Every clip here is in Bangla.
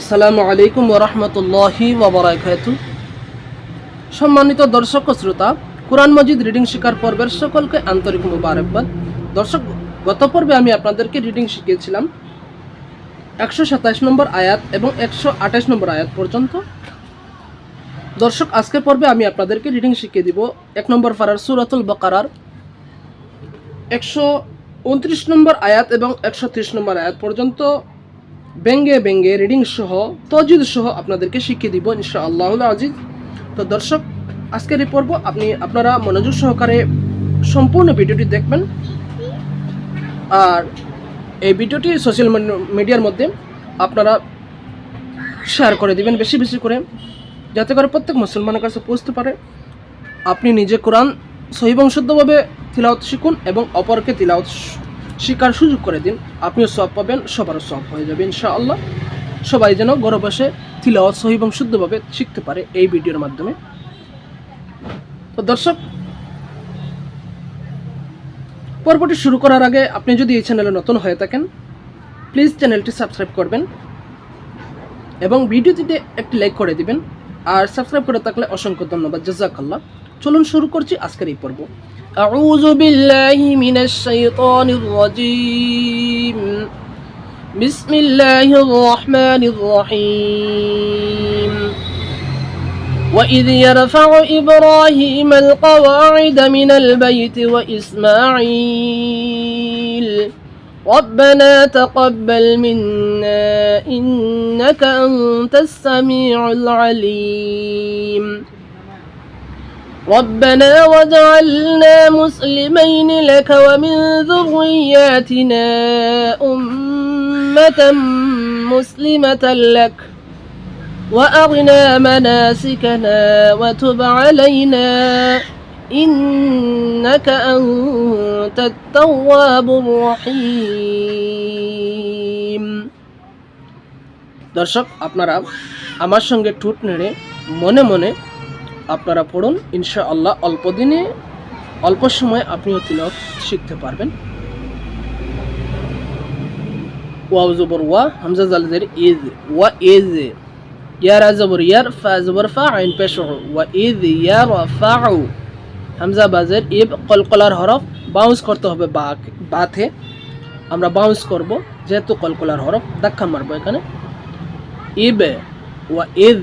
আসসালামু আলাইকুম ওরহমতুল্লাহি ওবরাকাতু সম্মানিত দর্শক শ্রোতা, কোরআন মজিদ রিডিং শিকার পর্বের সকলকে আন্তরিক মুবারকবাদ। দর্শক, গত পর্বে আমি আপনাদেরকে রিডিং শিখিয়েছিলাম একশো সাতাইশ নম্বর আয়াত এবং একশো আঠাশ নম্বর আয়াত পর্যন্ত। দর্শক, আজকের পর্বে আমি আপনাদেরকে রিডিং শিখিয়ে দিব এক নম্বর ফারার সুরাতুল বকারার একশো উনত্রিশ নম্বর আয়াত এবং একশো ত্রিশ নম্বর আয়াত পর্যন্ত। ব্যঙ্গে ব্যঙ্গে রিডিং সহ তজিদ সহ আপনাদেরকে শিখিয়ে দিব ইনশা আল্লাহ আজিজ। তো দর্শক, আজকের এই পর্ব আপনি, আপনারা মনোযোগ সহকারে সম্পূর্ণ ভিডিওটি দেখবেন। আর এই ভিডিওটি সোশ্যাল মিডিয়ার মধ্যে আপনারা শেয়ার করে দিবেন বেশি বেশি করে, যাতে করে প্রত্যেক মুসলমানের কাছে পৌঁছতে পারে। আপনি নিজে কোরআন সহিবং শুদ্ধভাবে তিলাওত শিখুন এবং অপরকে তিলাওত শিকার সুযোগ করে দিন। আপনিও সব পাবেন, সবারও সব হয়ে যাবে ইনশাআল্লাহ। সবাই যেন ঘরে বসে তিলাওয়াত সহিবং শুদ্ধভাবে শিখতে পারে এই ভিডিওর মাধ্যমে। তো দর্শক, পর্বটি শুরু করার আগে আপনি যদি এই চ্যানেলে নতুন হয়ে থাকেন, প্লিজ চ্যানেলটি সাবস্ক্রাইব করবেন এবং ভিডিওটিতে একটি লাইক করে দিবেন। আর সাবস্ক্রাইব করে থাকলে অসংখ্য ধন্যবাদ। জাজাকাল্লাহ চলুন শুরু করছি আজকের এই পর্ব أعوذ بالله من الشيطان الرجيم بسم الله الرحمن الرحيم وإذ يرفع إبراهيم القواعد من البيت وإسماعيل ربنا تقبل منا إنك أنت السميع العليم ربنا وجعلنا مسلمين لك ومن ذرياتنا أمة مسلمة لك وأرنا مناسكنا وتب علينا إنك أنت التواب الرحيم দর্শক আপনারা আমার সঙ্গে ঠুট নেড়ে মনে মনে আপনারা পড়ুন। ইনশা আল্লাহ অল্প দিনে, অল্প সময় আপনিও তিলত শিখতে পারবেন। ওয়াও জবর ওয়া, হামজা জালজের ইজ ওয়া ইজ ইয়ার জবর ইয়ার, ফা জবর ফা, আইন পেশ ওয়া ইজ ইয়ার ফাউ হামজা বাজের ইব কলকলার হরফ, বাউন্স করতে হবে বাথে আমরা বাউন্স করব, যেহেতু কলকলার হরফ, ধাক্কা মারবো এখানে। ইব, ওয়া ইজ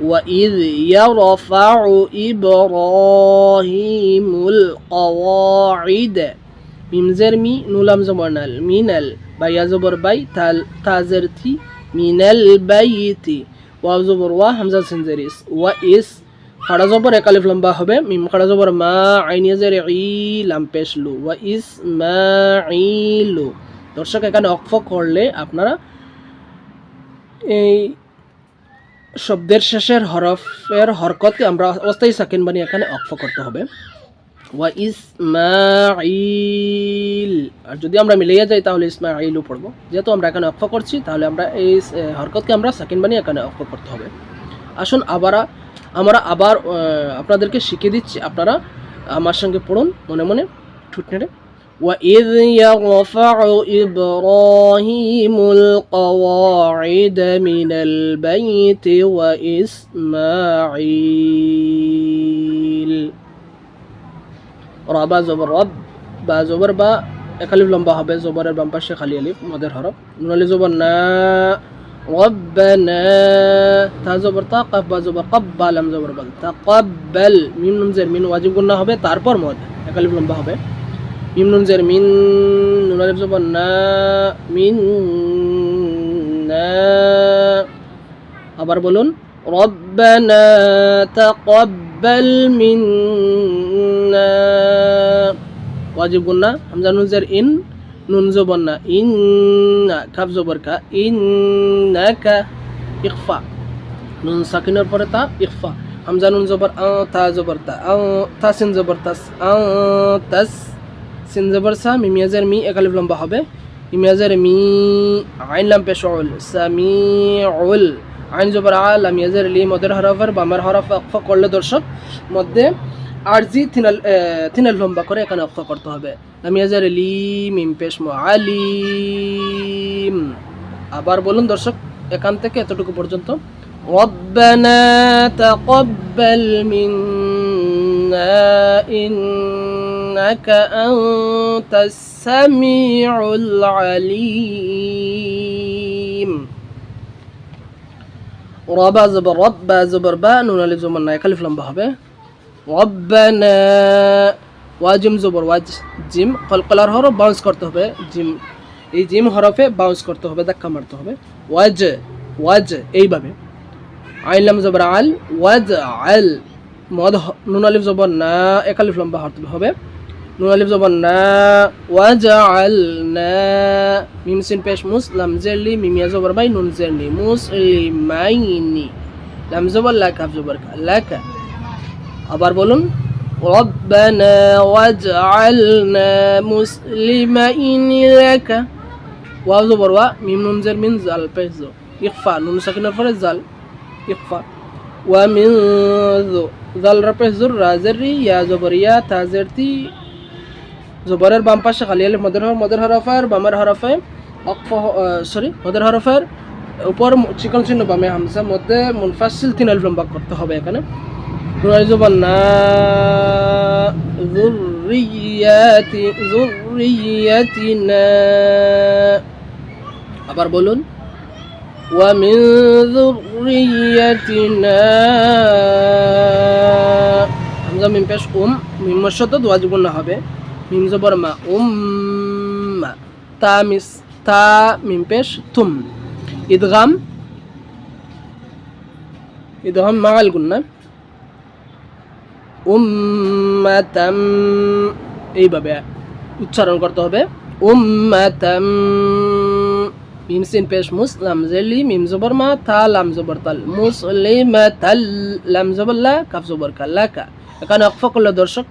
وإذ يرفع إبراهيم القواعد মিম জের মি নুলাম জবর নাল মিনাল বাইয়া জবর বাই তাল তাজের থি মিনাল বাইতি ওয়াও জবর ওয়া হামজা সিনজারিস ওয়া ইস খাড়া জবর একালিফ লম্বা হবে মিম খাড়া জবর মা আইনিয়া জের ই লাম পেশলু ওয়া ইস মা ইলু দর্শক এখানে অক্ফ করলে আপনারা এই শব্দের শেষের হরফের হরকতকে আমরা অস্থায়ী সাকিন বানিয়ে এখানে অক্ফ করতে হবে। ওয়া ইসমাইল আর যদি আমরা মিলিয়ে যাই, তাহলে ইসমাইলও পড়ব। যেহেতু আমরা এখানে অক্ফ করছি, তাহলে আমরা এই হরকতকে আমরা সাকিন বানিয়ে এখানে অক্ফ করতে হবে। আসুন আবার, আমরা আবার আপনাদেরকে শিখিয়ে দিচ্ছি। আপনারা আমার সঙ্গে পড়ুন, মনে মনে ঠুট নেড়ে وإذ يرفع إبراهيم القواعد من البيت وإسماعيل রাবা জবর রব বা জবর বা একালিফ লম্বা হবে জবরের বাম পাশে খালি আলিফ মদের হরফ নুনালি জবর না ربنا তা জবর তা কাফ বা জবর কাব বা লাম জবর বল তাকাব্বাল মিম নুন জের মিন ওয়াজিব গুন্না হবে তারপর মদ একালিফ লম্বা হবে মিম নুন জের মিন নুন আলিফ জবর না, মিন না। আবার বলুন, রব্বানা তাকাব্বাল মিন্না। ওয়াজিব গুন্না হামজা নুন জের ইন, নুন জবর না ইন না খাফ জবর কা ইন না কা ইকফা নুন সাকিনের পরে তা ইকফা হামজা নুন জবর আ, তা জবর তা, আ তাসিন জবর তাস আ সিন জবর সা মিমিয়াজের মি একালিফ লম্বা হবে মিমিয়াজের মি আইন লাম পেশ উল সামিউল আইন জবর আ লাম ইয়াজের লি মদের হরফের বামের হরফ অক্ফা করলে দর্শক মধ্যে আরজি থিনাল থিনাল লম্বা করে এখানে অক্ফা করতে হবে লাম ইয়াজের লি মিম পেশ মু আলিম আবার বলুন দর্শক এখান থেকে এতটুকু পর্যন্ত ربنا تقبل منا إنك أنت السميع العليم রবা জবর রব্বা জবর বা নুন আলিফ জবর না একালিফ লম্বা হবে রব্বানা ওয়াজিম জবর ওয়াজ জিম কলকলার হরফ বাউন্স করতে হবে জিম এই জিম হরফে বাউন্স করতে হবে ধাক্কা মারতে হবে ওয়াজ ওয়াজ এইভাবে আইলাম জবর আল ওয়াজ আল মদ হ- নুন আলিফ জবর না একালিফ লম্বা হরতে হবে নুন আলিফ জবর না ওয়াজ আল না মিম সিন পেশ মুসলাম জেরলি মিমিয়া জবর বাই নুন জেরলি মুসলিমাইনি লাম জবর লা কাফ জবর কা লাকা আবার বলুন ربنا واجعلنا مسلمين لك ওয়াও জবর ওয়া মিম নুন জের মিন জাল পেশ জো ইকফা নুন সাকিনের পরে জাল ইকফা ওয়া মিন জো জাল রা পেশ জুর রাজের জবরের বাম পাশে খালি আলিফ মদের হরফ মদের হরফের বামের হরফে অক্ফ সরি মদের হরফের উপর চিকন চিহ্ন বামে হামসা মধ্যে মুনফাসিল তিন আলিফ লম্বা করতে হবে এখানে নুরাই জবর না যুররিয়াতি যুররিয়াতিনা আবার বলুন ومن ذريتنا হামজা মিম পেশ উম মিম মশদ্দ ওয়াজিব না হবে মিম জবর মা উম তা মিস তা মিম পেশ তুম ইদগাম ইদগাম মাগাল গুন্না উম্মাতাম এইভাবে উচ্চারণ করতে হবে। উম্মাতাম মিম সিন পেশ মুসলাম জেলি মিম জবর মা থা লাম জবর তাল মুসলিমাতাল লাম জবর লা কা। এখানে অক্ফ করলে দর্শক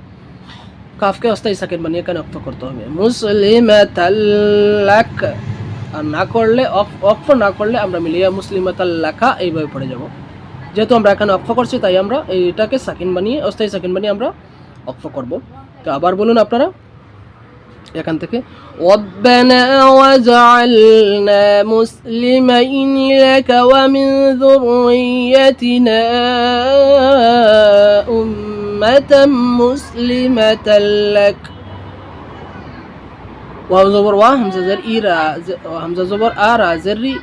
কাফকে অস্থায়ী সাকিন বানিয়ে এখানে অক্ফ করতে হবে মুসলিমাতাল লাক আর না করলে অফ- অক্ফ না করলে আমরা মিলিয়ে মুসলিমাতাল লাকা এইভাবে পড়ে যাব যেহেতু আমরা এখানে অক্ফ করছি তাই আমরা এইটাকে সাকিন বানিয়ে অস্থায়ী সাকিন বানিয়ে আমরা অক্ফ করব তো আবার বলুন আপনারা এখান থেকে ربنا وجعلنا مسلمين لك ومن ذريتنا أمة مسلمة لك ওয়াও জবর ওয়া হামজা জের ইরা জ- হামজা জবর আরা জেরি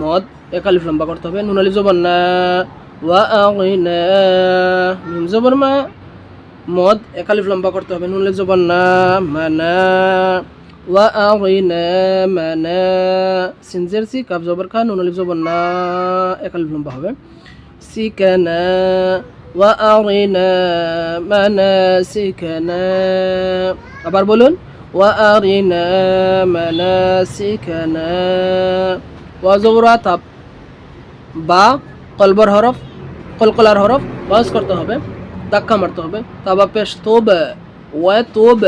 মদ একালিফ লম্বা করতে হবে নুন আলিফ জবর না ওয়া আগিনা মিম জবর মা মদ একালিফ লম্বা করতে হবে নুন আলিফ জবর না মানা ওয়া আগিনা মানা সিনজের সি কাফ জবর খা নুন আলিফ জবর না একালিফ লম্বা হবে সিকানা ওয়া আগিনা মানাসিকানা আবার বলুন وأرنا مناسكنا وزورات বা কলবর হরফ কলকলার হরফ বাস করতে হবে ধাক্কা মারতে হবে তাবা পেশ তোব ওয়া তোব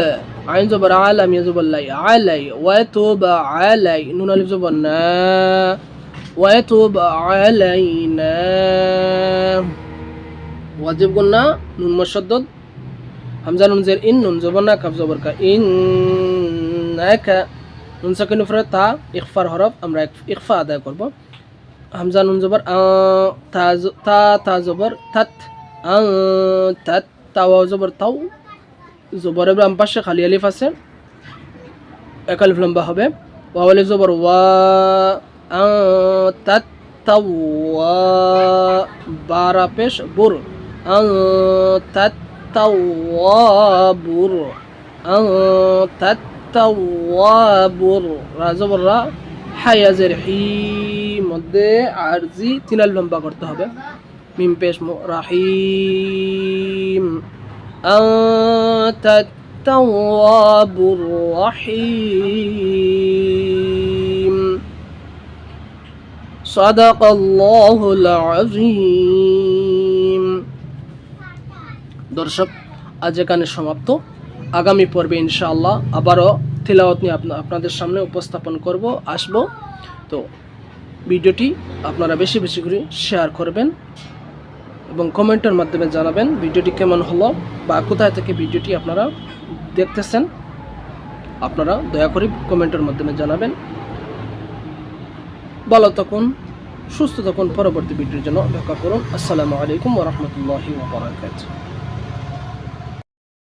আইন জবর আলাম ইয়া জবর লাই আলাই ওয়া তোব আলাই নুন আলিফ জবর না ওয়া তোব আলাইনা ওয়াজিব গুন্না নুন মশদ্দদ হামজা নুন জের ইন, নুন জবর না, কাফ জবর কা। ইন নাকা নুন সাকিন উপরে তা ইখফার হরফ, আমরা ইখফা আদায় করব। হামজা নুন জবর তা তা জবর আ, তাত তাওয়া জবর, তাও জবরের বাম পাশে খালি আলিফ আছে। এক আলিফ লম্বা হবে। ওয়া আলিফ জবর, ওয়া তাত তাওয়া বারা পেশ, বুর। আ তাত তাওয়াবুর আ তাত তাওয়াবুর রাজবর রা হায়াজের হি মধ্যে আরজি তিন আলিফ লম্বা করতে হবে মিম পেশ মু রাহিম أنت التواب الرحيم صدق الله العظيم দর্শক, আজ এখানে সমাপ্ত। আগামী পর্বে ইনশাআল্লাহ আবারও তিলাওয়াত নিয়ে আপনা- আপনাদের সামনে উপস্থাপন করব, আসব। তো ভিডিওটি আপনারা বেশি বেশি করে শেয়ার করবেন এবং কমেন্টের মাধ্যমে জানাবেন ভিডিওটি কেমন হলো বা কোথায় থেকে ভিডিওটি আপনারা দেখতেছেন। আপনারা দয়া করে কমেন্টের মাধ্যমে জানাবেন। ভালো তখন সুস্থ তখন পরবর্তী ভিডিওর জন্য অপেক্ষা করুন। আসসালামু আলাইকুম ওরহমতুল্লাহি ওবরাকাতুহু